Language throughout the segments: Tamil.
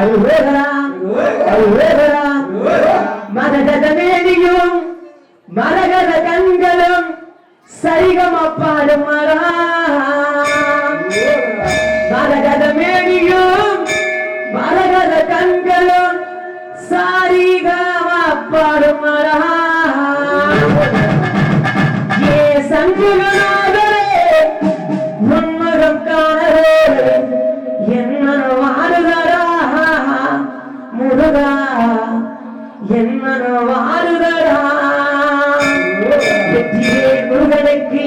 அருவேகராம் மதகத மேனியும் மரகத கண்களும் சரிகம பாடும் மரகத மேனியும் மரகத கண்களும் சாரிகம பாடும் ஏ சங்குகளா முருகா என்னோ வாருதரா வெற்றியே முருகனுக்கு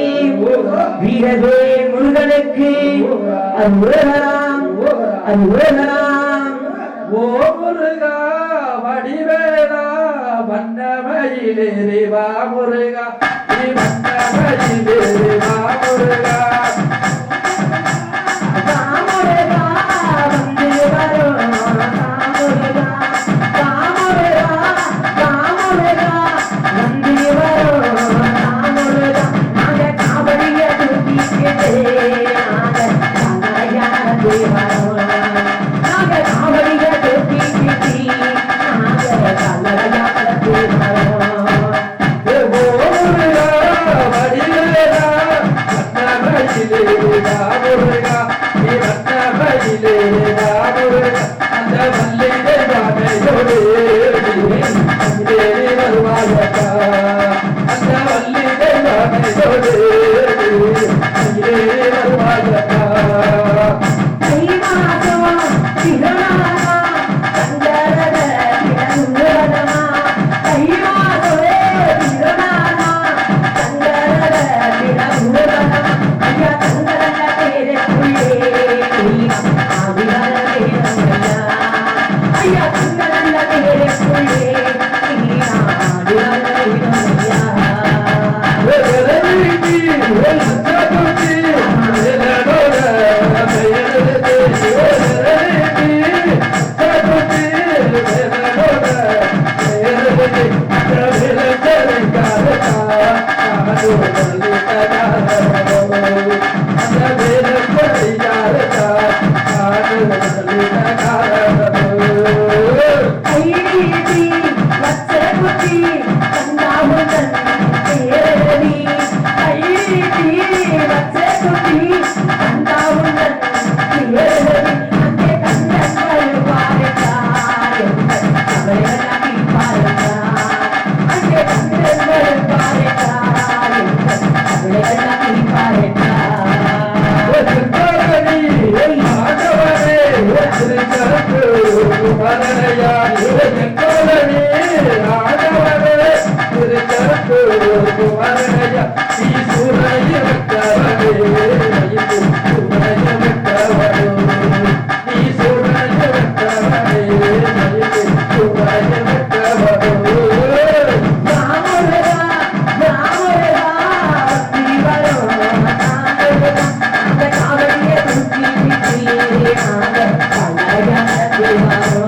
வீரவே முருகனுக்கு. அது உலகலாம் அது அருகராம் ஓ முருகா வடிவேலா வண்ணமயிலே வா முருகா. நீ வண்ணமயிலே மனதையாய்